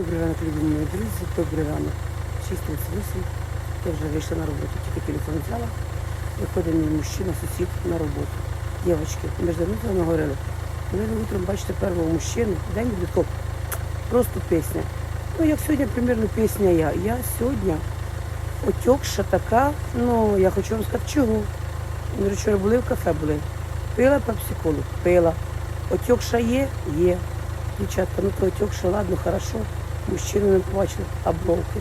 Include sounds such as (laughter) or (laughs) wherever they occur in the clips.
Добрий ранок, любі друзі, добрий ранок. 6.38. Я вже вийшла на роботу, тільки телефон взяла. Виходить мій мужчина, сусід на роботу. Дівчатки, ми ж давно з вами говорили. Ми утром бачите першого мужчину, день топ. Просто пісня. Ну, як сьогодні, примерно, пісня я. Я сьогодні отекша така, ну, я хочу вам сказати, чого. Ми вчора були в кафе були. Пила пепсиколу, пила. Отекша є, є. Дівчатка, ну то отекша, ладно, хорошо. Мужчину не побачили, а бровки.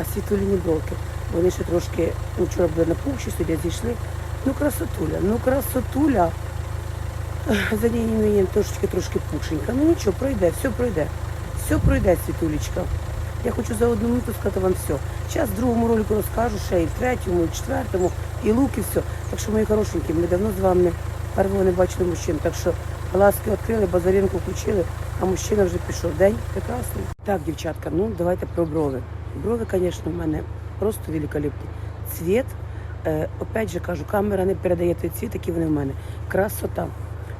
А світлоліні бровки. Вони ще трошки, вчора були на пухші, сьогодні зійшли. Ну красотуля, ну красотуля. За нею трошечки трошки пушенька. Ну нічого, пройде, все пройде. Все пройде, світулечка. Я хочу за одну минуту сказати вам все. Зараз в другому ролику розкажу, ще і в третьому, і в четвертому, і лук, і все. Так що, мої хорошенькі, ми давно з вами першого не бачили мужчин. Так що глазки відкрили, базаринку включили, а мужчина вже пішов. День прекрасний. Так, дівчатка, ну давайте про брови. Брови, звісно, в мене просто великолепні. Цвіт, е, опять же кажу, камера не передає той цвіт, який вони в мене. Красота.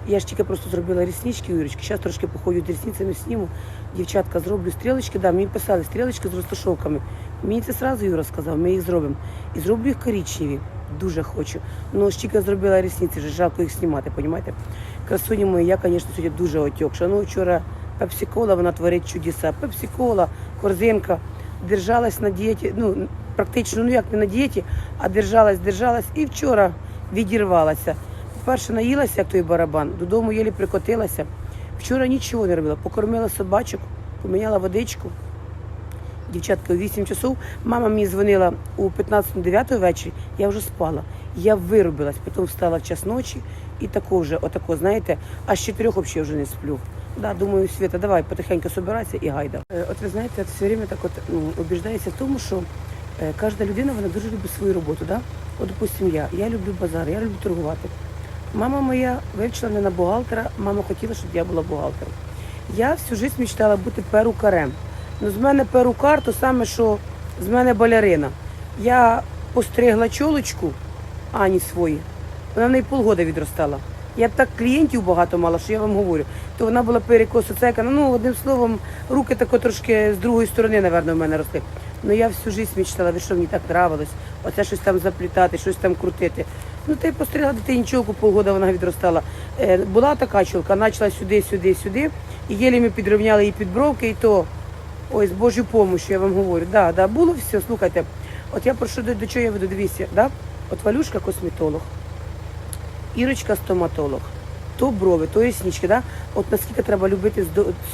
Я ж тільки просто зробила ріснички, Юрочки. Зараз трошки походю рісницями сніму. Дівчатка, зроблю стрілочки. Да, мені писали стрілочки з розташовками. Мені це сразу Юра сказав, ми їх зробимо. І зроблю їх коричневі. Дуже хочу. Ну, ж зробила рісниці, вже жалко їх знімати, понімаєте? Красуні мої, я, звісно, сьогодні дуже отекша. Ну, вчора пепсикола, вона творить чудеса. Пепсикола, корзинка. Держалась на дієті, ну, практично, ну як не на дієті, а держалась, держалась і вчора відірвалася. По-перше, наїлася, як той барабан, додому єлі прикотилася. Вчора нічого не робила. Покормила собачок, поміняла водичку. Дівчатка, у 8 часов мама мені дзвонила у 15-9 вечора, я вже спала. Я виробилась, потім встала в час ночі і тако вже, отако, знаєте, аж з 4 взагалі вже не сплю. Да, думаю, Света, давай потихеньку собирайся і гайда. Е, От ви знаєте, все время так от ну, убіждається в тому, що е, кожна людина вона дуже любить свою роботу. Да? От, допустим, я, я люблю базар, я люблю торгувати. Мама моя вивчила мене на бухгалтера, мама хотіла, щоб я була бухгалтером. Я всю життя мечтала бути перукарем. Ну, з мене перукар, то саме, що з мене балерина. Я постригла чолочку Ані свої. Вона в неї полгода відростала. Я б так клієнтів багато мала, що я вам говорю. То вона була перекосоцекана. Ну, одним словом, руки тако трошки з другої сторони, напевно, в мене росли. Ну я всю життя мечтала, ви що мені так нравилось. Оце щось там заплітати, щось там крутити. Ну, й постригла дитині чолку, полгода вона відростала. Е, була така чолка, почала сюди, сюди, сюди. І єлі ми підрівняли її підбровки, і то ой, з Божою допомогою, я вам говорю. Да, да, було все, слухайте. От я прошу до, до чого я веду, дивіться, да? От Валюшка косметолог, Ірочка стоматолог, то брови, то ріснички, да? От наскільки треба любити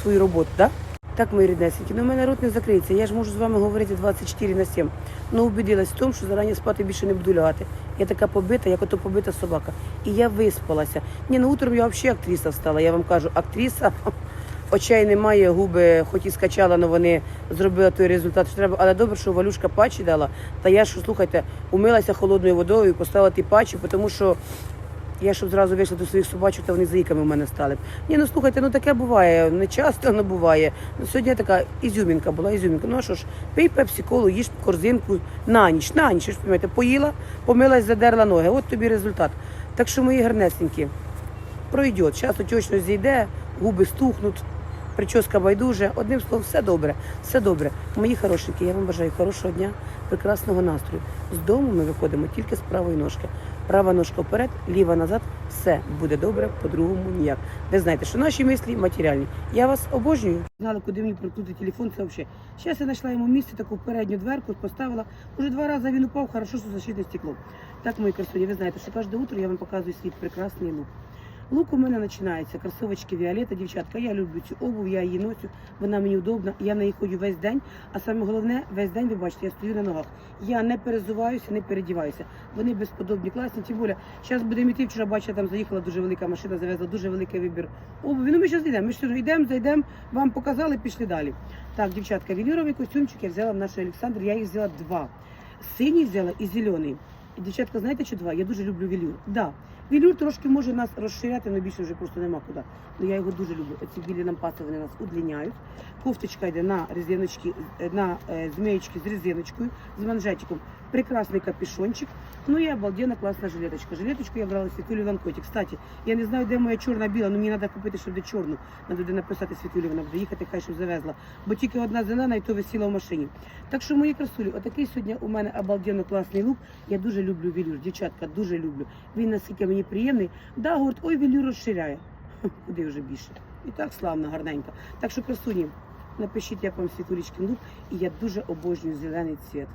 свою роботу, да? Так, мої ріднесенькі, ну в мене рот не закриється. Я ж можу з вами говорити 24 на 7. Ну, убедилась в тому, що зарані спати більше не буду лягати. Я така побита, як ото побита собака. І я виспалася. Ні, ну утром я взагалі актриса встала. Я вам кажу, актриса. (laughs) Очей немає, губи, хоч і скачала, але вони зробили той результат, що треба. Але добре, що Валюшка патчі дала. Та я ж, слухайте, умилася холодною водою і поставила ті патчі, тому що я щоб зразу вийшла до своїх собачок, то вони заїками в мене стали. б. Ні, ну слухайте, ну таке буває, не часто воно буває. Ну, сьогодні така ізюмінка була, ізюмінка. Ну а що ж, пий пепсі колу, їж корзинку на ніч, на ніч, ж розумієте, поїла, помилась, задерла ноги. От тобі результат. Так що мої гарнесенькі, пройде. Час точно зійде, губи стухнуть. Прическа байдуже, одним словом, все добре, все добре. Мої хорошенькі, я вам бажаю хорошого дня, прекрасного настрою. З дому ми виходимо тільки з правої ножки. Права ножка вперед, ліва назад, все буде добре, по-другому ніяк. Ви знаєте, що наші мислі матеріальні. Я вас обожнюю. Знала, куди мені прикрути телефон, це взагалі. Зараз я знайшла йому місце, таку передню дверку, поставила. Уже два рази він упав, хорошо, що защитне стекло. Так, мої красуні, ви знаєте, що кожне утро я вам показую свій прекрасний лук. Лук у мене починається. Кросовочки Віолета, дівчатка. Я люблю цю обув, я її ношу, вона мені удобна. Я на неї ходжу весь день. А саме головне, весь день ви бачите, я стою на ногах. Я не перезуваюся, не передіваюся. Вони безподобні, класні. Тим більше, зараз будемо йти. Вчора бачила, там заїхала дуже велика машина, завезла дуже великий вибір обуві. Ну ми зараз йдемо. Ми ж йдемо, зайдемо, вам показали, пішли далі. Так, дівчатка, вілюровий костюмчик я взяла в нашої Олександр. Я їх взяла два. Синій взяла і зелений. І, Дівчатка, знаєте, що два? Я дуже люблю велюр. Да. Вілюр трошки може нас розширяти, але більше вже просто нема куди. Ну я його дуже люблю. Оці білі лампаси вони нас удлиняють. Кофточка йде на резиночки, е, на е, змеєчки з резиночкою, з манжетиком. Прекрасний капюшончик. Ну і обалденна класна жилеточка. Жилеточку я брала Світулі Ланкоті. Кстати, я не знаю, де моя чорна біла, але мені треба купити, щоб де чорну. Треба де написати Світулі, вона буде хай щоб завезла. Бо тільки одна зелена і то висіла в машині. Так що, мої красулі, отакий сьогодні у мене обалденно класний лук. Я дуже люблю вілюр, дівчатка, дуже люблю. Він наскільки мені приємний. Да, говорить, ой, вілюр розширяє. Куди вже більше? І так славно, гарненько. Так що, красуні, напишіть, як вам світулічки лук, і я дуже обожнюю зелений цвіт.